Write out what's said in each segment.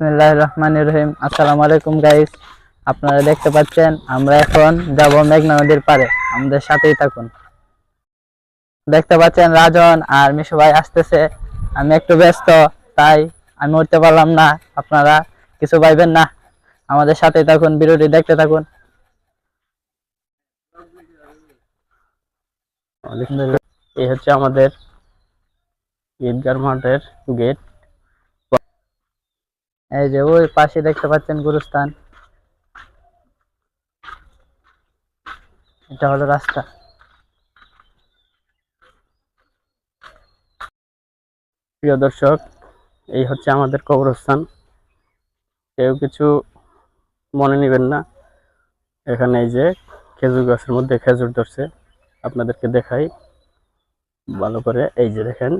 রহমান রহিম। আসসালামু আলাইকুম গাইস আপনারা দেখতে পাচ্ছেন, আমরা এখন যাব মেঘনা নদীর পারে আমাদের সাথেই থাকুন। দেখতে পাচ্ছেন, রাজন আর মিশু ভাই আসতেছে। আমি একটু ব্যস্ত, তাই আমি উঠতে পারলাম না। আপনারা কিছু পাইবেন না। আমাদের সাথেই থাকুন, ভিডিওটি দেখতে থাকুন। এই হচ্ছে আমাদের ঈদগার মাঠের গেট। এই যে ওই পাশে দেখতে পাচ্ছেন গুরুস্থান। এটা হলো রাস্তা। প্রিয় দর্শক, এই হচ্ছে আমাদের কবরস্থান। কেউ কিছু মনে নেবেন না। এখানে এই যে খেজুর গাছের মধ্যে খেজুর ধরছে। আপনাদেরকে দেখাই। ভালো করে এই যে দেখেন।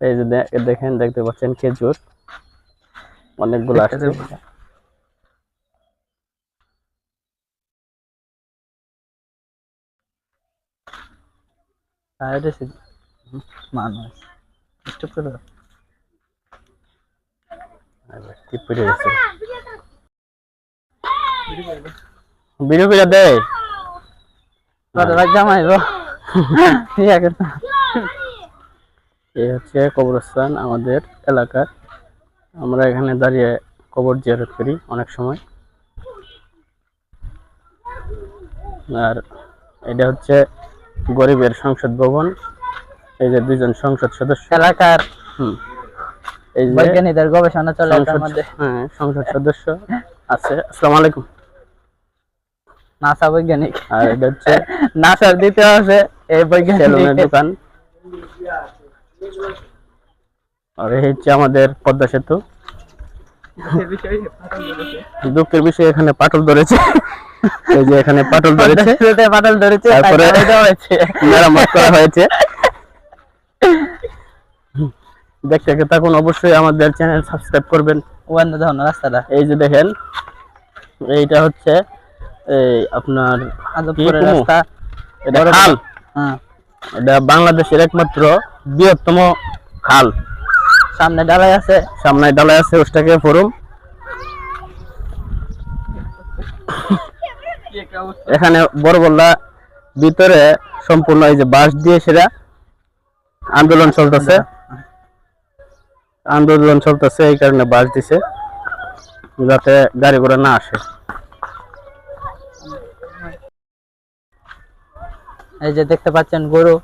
এই যে দেখেন দেখতে পাচ্ছেন খেজুর। অনেকগুলো আসছে। মানুষ। একটু করে টিপ পড়ে গেছে ভিডিও করে দেয় কত ভাই জামাইব ইয়া করতে এই হচ্ছে কবরস্থান আমাদের এলাকার। আমরা এখানে দাঁড়িয়ে কবর জিয়ারত করি অনেক সময়। আর এটা হচ্ছে গরিবের সংসদ ভবন। এই যে দুইজন সংসদ সদস্য। এলাকার হুম। এই যে বৈজ্ঞানিকদের গবেষণা চলে হ্যাঁ সংসদ সদস্য আছে। আসসালামু আলাইকুম। নাসা বৈজ্ঞানিক। আর এটা হচ্ছে নাসার দ্বিতীয় আছে এই বৈজ্ঞানিক। দোকান। আর এই হচ্ছে আমাদের পদ্মা সেতু। দুঃখের বিষয় এখানে পাটল ধরেছে। এই যে এখানে পাটল ধরেছে। পাটল ধরেছে তারপরে- মেরামত করা হয়েছে। দেখতে থাকুন অবশ্যই আমাদের চ্যানেল সাবস্ক্রাইব করবেন। ওয়ান ধরুন রাস্তাটা। এই যে দেখেন এইটা হচ্ছে এই আপনার আজবপুরের রাস্তা। এটা খাল। হ্যাঁ। এটা বাংলাদেশের একমাত্র বৃহত্তম খাল। সামনে ডালাই আছে। সামনে ডালাই আছে ওটাকে ফোরুম এখানে বড় বড়লা ভিতরে সম্পূর্ণ এই যে বাঁশ দিয়ে সেটা আন্দোলন চলতেছে। আন্দোলন চলতেছে এই কারণে বাঁশ দিছে যাতে গাড়ি ঘোড়া না আসে। এই যে দেখতে পাচ্ছেন গরু।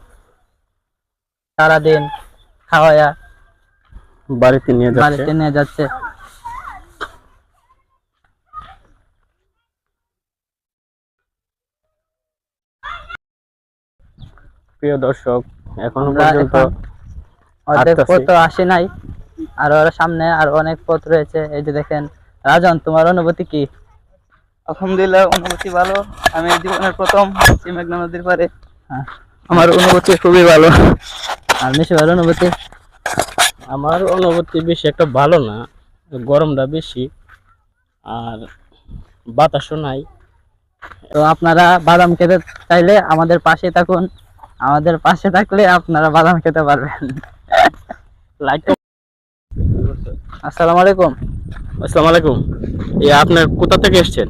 সারাদিন খাওয়ায়া বাড়িতে নিয়ে যাচ্ছে? বাড়িতে নিয়ে যাচ্ছে। প্রিয় দর্শক এখনও পর্যন্ত অর্ধেক। পথ আসে নাই আর ওর সামনে আর অনেক পথ রয়েছে। এই যে দেখেন রাজন তোমার অনুভূতি কি? আলহামদুলিল্লাহ অনুভূতি ভালো। আমি জীবনের প্রথম মেঘনা নদীর পারে হ্যাঁ, আমার অনুভূতি খুবই ভালো। আর মিশুভাইয়ের অনুভূতি আমার অনুভূতি বেশি একটা ভালো না গরমটা বেশি আর বাতাসও নাই। তো আপনারা বাদাম খেতে চাইলে আমাদের পাশে থাকুন আমাদের পাশে থাকলে আপনারা বাদাম খেতে পারবেন। লাইট আসসালামু আলাইকুম। আসসালামু আলাইকুম। এই আপনার কোথা থেকে এসেছেন?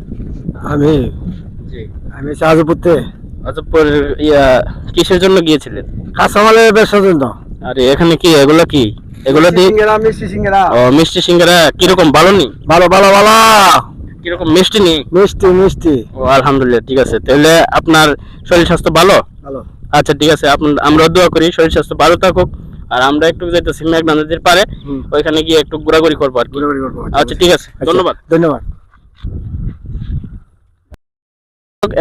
আমি জি। আমি শাহজপুরতে আচ্ছা ইয়া কিসের জন্য গিয়েছিলেন? কাঁচামালের ব্যবসার জন্য। আরে এখানে কি এগুলো কি? এগুলো দিয়ে সিঙ্গেরা মিষ্টি সিঙ্গেরা। ও মিষ্টি সিঙ্গারা কীরকম ভালো নি? ভালো ভালো ভালো। কীরকম মিষ্টি নি? মিষ্টি মিষ্টি। ও আলহামদুলিল্লাহ ঠিক আছে। তাহলে আপনার শরীর স্বাস্থ্য ভালো? ভালো। আচ্ছা ঠিক আছে আপনার আমরা দোয়া করি শরীর স্বাস্থ্য ভালো থাকুক। আর আমরা একটু যাইতেছি মেঘনা নদীর পারে ওইখানে গিয়ে একটু ঘোরাঘুরি করব আর কি। করব। আচ্ছা ঠিক আছে আচ্ছা, ধন্যবাদ। ধন্যবাদ।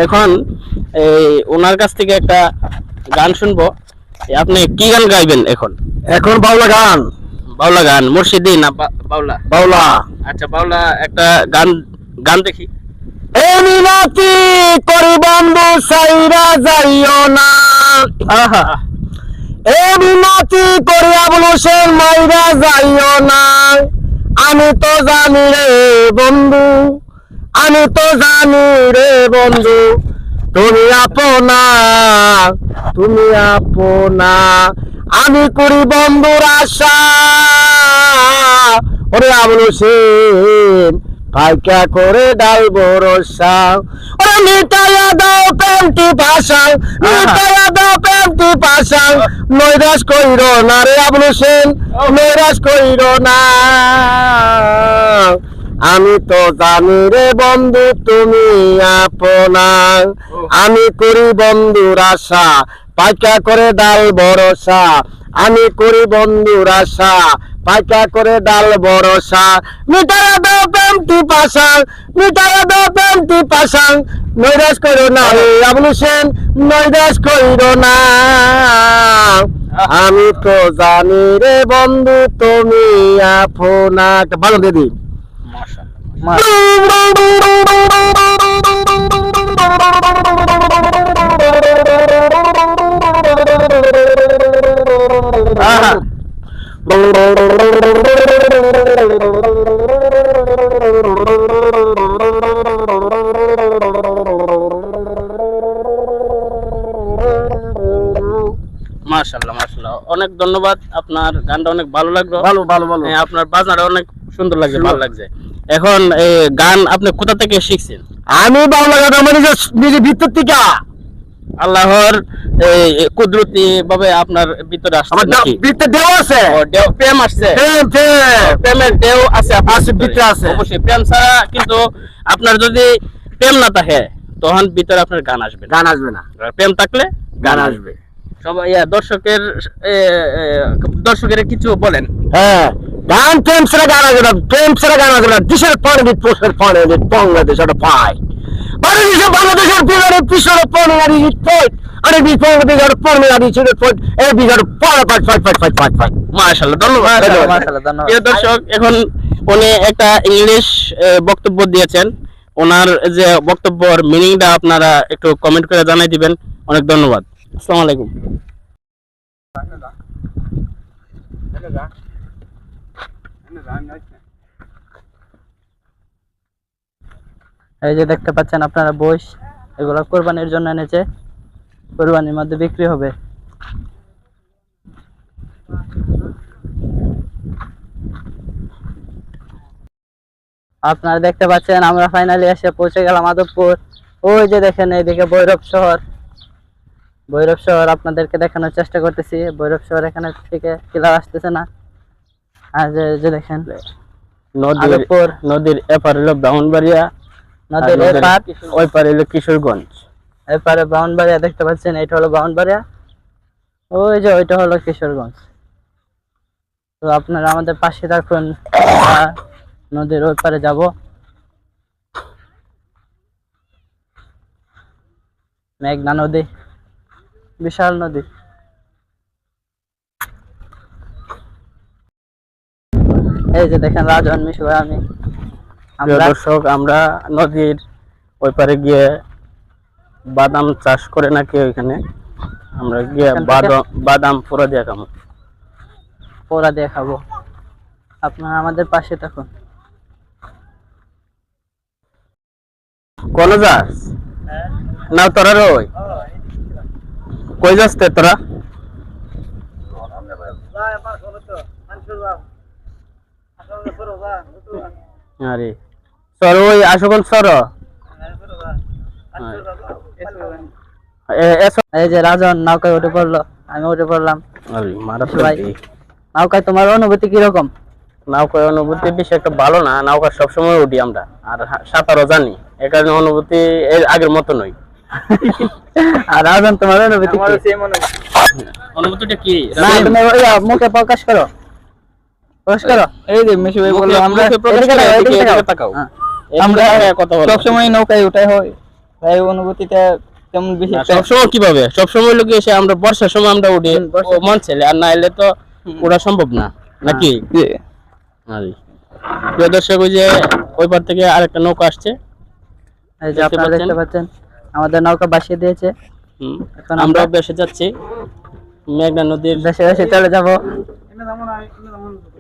এখন এই ওনার কাছ থেকে একটা গান শুনব। আপনি কি গান গাইবেন এখন? এখন বাউলা গান। বাউলা গান মুর্শিদি না বাউলা? বাউলা। আচ্ছা বাউলা একটা গান গান দেখি। এমি নাতি করি বন্ধু সাইরা যাইও না। আহা। নাতি করি আবুল হোসেন মাইরা যাইও না। আমি তো জানি রে বন্ধু আমি তো জানি রে বন্ধু। তুমি আপনা তুমি আপনা। আমি করি বন্ধুর আশা। আবলু সেন পাইকা করে ডাল বরসা ওরে মিটাইয়া দাও প্যান্টি ভাষা মিটাইয়া দাও প্যান্টি ভাষা নৈরাশ কইর না রে আবলু সেন নৈরাশ কইর না। আমি তো জানি রে বন্ধু তুমি আপনা আমি করি বন্ধুর আশা পাইকা করে ডাল ভরসা। আমি করি বন্ধুর আশা পাইকা করে ডাল ভরসা। মিটারা দাও প্রেমটি পাশাং মিটারা দাও প্রেমটি পাশাং নৈরাশ করো না রে আবলু সেন নৈরাশ করো না। আমি তো জানি রে বন্ধু তুমি আপনা ভালো দিদি। মাশাল্লাহ মাশাল্লাহ অনেক ধন্যবাদ আপনার গানটা অনেক ভালো লাগল। ভালো ভালো ভালো। হ্যাঁ, আপনার বাজারে অনেক সুন্দর লাগছে ভালো লাগছে। এখন গান আপনি কোথা থেকে শিখছেন? আমি বাংলা গান আমার নিজের ভিতর থেকে। আল্লাহর কুদরতি ভাবে আপনার ভিতরে আসছে আমার নাকি? ভিতর দেওয়া আছে। দেও- প্রেম আসছে। প্রেম প্রেম। প্রেমের দেও আছে আছে, ভিতরে। আছে। অবশ্যই প্রেম ছাড়া কিন্তু আপনার যদি প্রেম না থাকে তখন ভিতরে আপনার গান আসবে গান আসবে না। প্রেম থাকলে গান আসবে। সবাই দর্শকের দর্শকের কিছু বলেন। হ্যাঁ। গান প্রেম ছাড়া গান আসবে না প্রেম ছাড়া গান আসবে না। দেশের পনেরো পোষের পনেরো বাংলাদেশ বাংলাদেশের পিছনে পনেরো পয়েন্ট আরে ছিল পয়েন্ট এ বিহার পাঁচ পাঁচ পাঁচ পাঁচ পাঁচ পাঁচ পাঁচ মাশাআল্লাহ ধন্যবাদ। মাশাআল্লাহ, মাশাআল্লাহ, ধন্যবাদ। প্রিয় দর্শক এখন উনি একটা ইংলিশ বক্তব্য দিয়েছেন। ওনার যে বক্তব্যর মিনিংটা আপনারা একটু কমেন্ট করে জানাই দিবেন। অনেক ধন্যবাদ। আসসালামু আলাইকুম। এই যে দেখতে পাচ্ছেন আপনারা বইস, এগুলো কোরবানির জন্য এনেছে, কোরবানির মধ্যে বিক্রি হবে। আপনারা দেখতে পাচ্ছেন, আমরা ফাইনালি এসে পৌঁছে গেলাম মাধবপুর ওই যে দেখেন, এইদিকে ভৈরব শহর। ভৈরব শহর আপনাদেরকে দেখানোর চেষ্টা করতেছি। ভৈরব শহর এখানে থেকে কিলার আসতেছে না। আর যে যে দেখেন। নদীর নদীর এপার হলো ব্রাহ্মণবাড়িয়া নদীর এপার ওই পারে হলো কিশোরগঞ্জ। এরপরে ব্রাউনবাড়িয়া দেখতে পাচ্ছেন এটা হলো ব্রাউনবাড়িয়া ওই যে ওইটা হলো কিশোরগঞ্জ। তো আপনারা আমাদের পাশে থাকুন নদীর ওই পারে যাব। মেঘনা নদী বিশাল নদী। এই যে দেখেন রাজন মিশু ভাই আমি আমরা দর্শক আমরা নদীর ওই পারে গিয়ে বাদাম চাষ করে নাকি ওইখানে? আমরা গিয়ে বাদাম বাদাম পুরো দিয়ে খাব। পোড়া দিয়ে খাব। আপনারা আমাদের পাশে থাকুন। কোন যাস না তোরা রই। কই যাস তে তোরা? আরে। সর ওই আশোকন সর এই যে রাজন নৌকায় উঠে পড়ল। আমি উঠে পড়লাম। আরে মারা তো ভাই। দিই। নৌকায় তোমার অনুভূতি কীরকম? নৌকায় অনুভূতি বেশি একটা ভালো না নৌকা সবসময় উঠি আমরা। আর সাঁতারও জানি। এ কারণে অনুভূতি এর আগের মতো নয় আর রাজন তোমার অনুভূতি কি? মনে অনুভূতিটা কি? মুখে প্রকাশ করো। এই যে মিশু ভাই বলল আমরা তাকাও। হ্যাঁ। আমরা কথা বলো। সবসময় নৌকায় উঠাই হয়। অনুভূতিটা তেমন বেশি? সবসময় কীভাবে? সবসময় লোক এসে আমরা বর্ষার সময় আমরা উঠি। মন ছেলে আর না এলে তো ওরা সম্ভব না। নাকি? প্রিয় দর্শক ওই যে ওই পার থেকে আরেকটা নৌকা আসছে। এই যে আপনারা দেখতে পাচ্ছেন আমাদের নৌকা বাসিয়ে দিয়েছে। এখন আমরা বেসে যাচ্ছি। মেঘনা নদীর দেশে দেশে চলে যাব।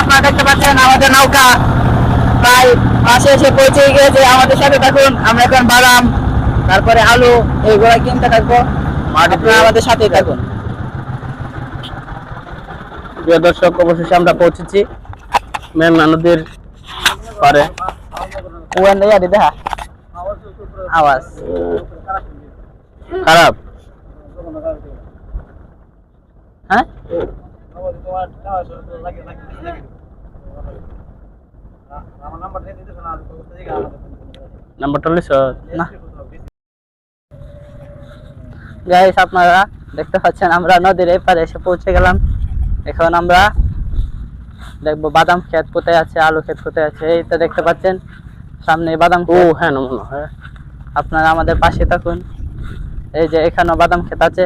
আপনারা দেখতে পাচ্ছেন আমাদের নৌকা প্রায় পাশে এসে পৌঁছে গিয়েছে আমাদের সাথে থাকুন আমরা এখন বাদাম তারপরে আলু এইগুলা কিনতে থাকব আপনারা আমাদের সাথেই থাকুন প্রিয় দর্শক অবশেষে আমরা পৌঁছেছি মেঘনা নদীর পারে। ওয়ান ইয়ারি দেখা আওয়াজ খারাপ। হ্যাঁ নাম্বারটা লিস না। গাইস আপনারা দেখতে পাচ্ছেন আমরা নদীর এই পারে এসে পৌঁছে গেলাম। এখন আমরা দেখব বাদাম ক্ষেত কোথায় আছে আলু ক্ষেত কোথায় আছে এই তো দেখতে পাচ্ছেন সামনে বাদাম ও হ্যাঁ মনে হয়। আপনারা আমাদের পাশে থাকুন। এই যে এখানেও বাদাম ক্ষেত আছে।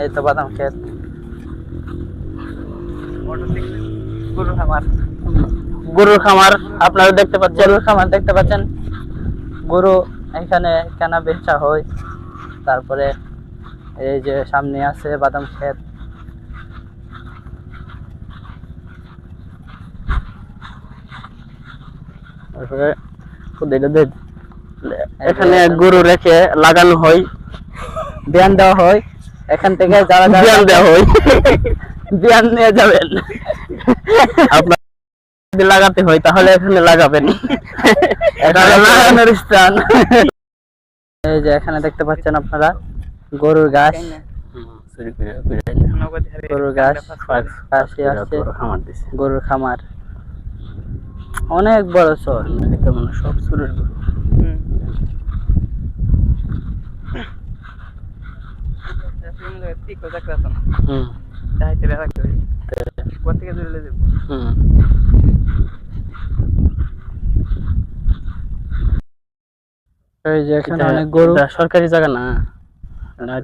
এই তো বাদাম ক্ষেত। গরুর খামার। গরুর খামার আপনারা দেখতে পাচ্ছেন। গরুর খামার দেখতে পাচ্ছেন। গরু এখানে কেনা বেচা হয়। তারপরে এই যে সামনে আছে বাদাম ক্ষেত। তারপরে এখানে গরু রেখে লাগানো হয় বিয়ান দেওয়া হয়। এখান থেকে যারা জ্ঞান দেওয়া হয়। বিয়ান নিয়ে যাবেন। আপনার যদি লাগাতে হয় তাহলে এখানে লাগাবেন। এটা লাগানোর স্থান। এই যে এখানে দেখতে পাচ্ছেন আপনারা গরুর গাছ। গরুর দিছে। গরুর খামার। অনেক বড় শহর এটা মানে সব সুরের গরু হুম। হুম। এই যে এখানে অনেক গরু। এটা সরকারি জায়গা না?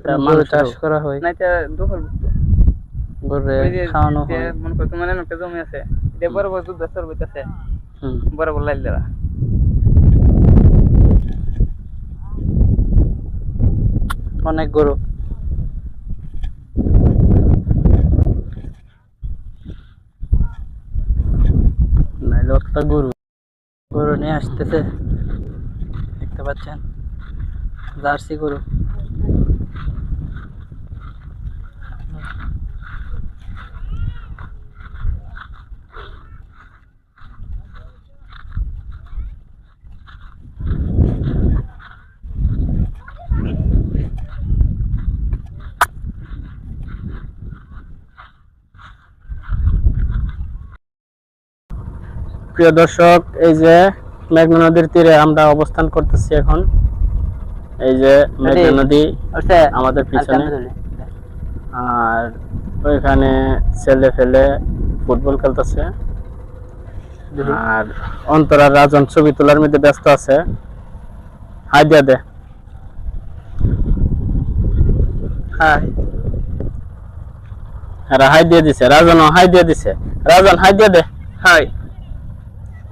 গরু মানুষ চাষ করা হয়? এটা দখল গরু ওই যে খাওয়ানো হয়। মনে করো তোমার একটা জমি আছে এটা বড় বড় দুধ বেচর বইতেছে লাইল দেওয়া। অনেক গরু। নাইলে গরু গরু নিয়ে আসতেছে। দেখতে পাচ্ছেন? জার্সি গরু। প্রিয় দর্শক এই যে মেঘনা নদীর তীরে আমরা অবস্থান করতেছি এখন। এই যে মেঘনা নদী আমাদের পিছনে। আর ওইখানে ছেলে ফেলে ফুটবল খেলতেছে। আর অন্তরার রাজন ছবি তোলার মধ্যে ব্যস্ত আছে। হাই দিয়া দে। হ্যাঁ হাই দিয়ে দিছে। রাজন হাই দিয়ে দিছে। রাজন হাই দিয়ে দে। হাই।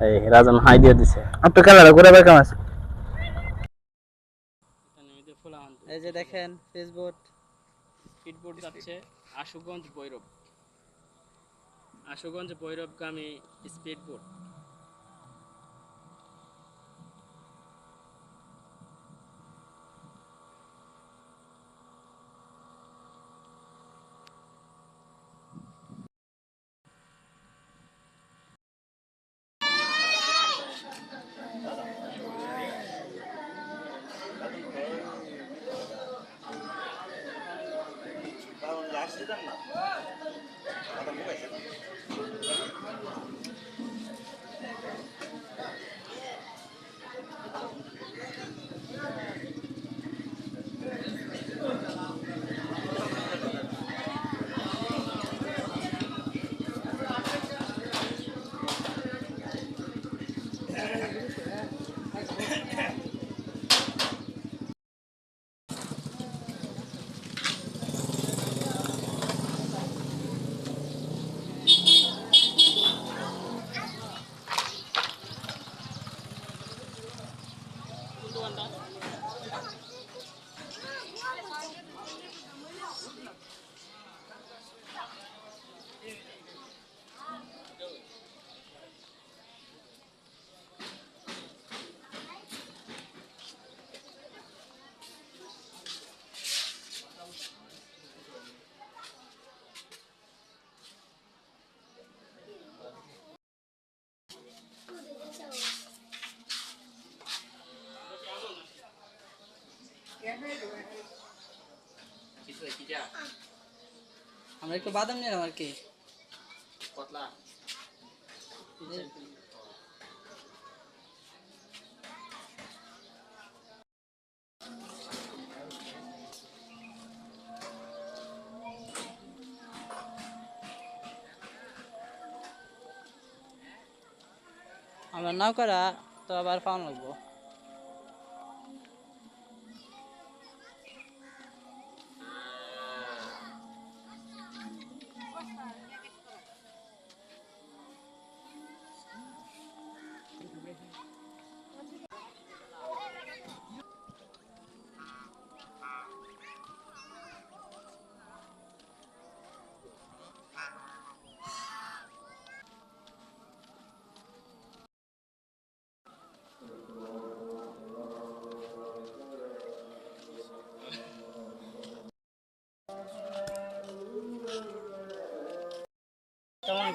এই রাজন হাই দিয়ে দিছে। আপনি কালার ঘুরে বের কাম আছে এই যে দেখেন ফেসবুক স্পিডবোট যাচ্ছে আশুগঞ্জ ভৈরব আশুগঞ্জ ভৈরবগামী স্পিডবোট। हमारे को तो बादाम नहीं हमारे के? पतला। हमें करा तो अब फ़ोन लगभग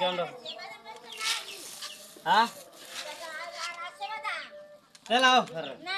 কেমন কেমন হ্যাঁ না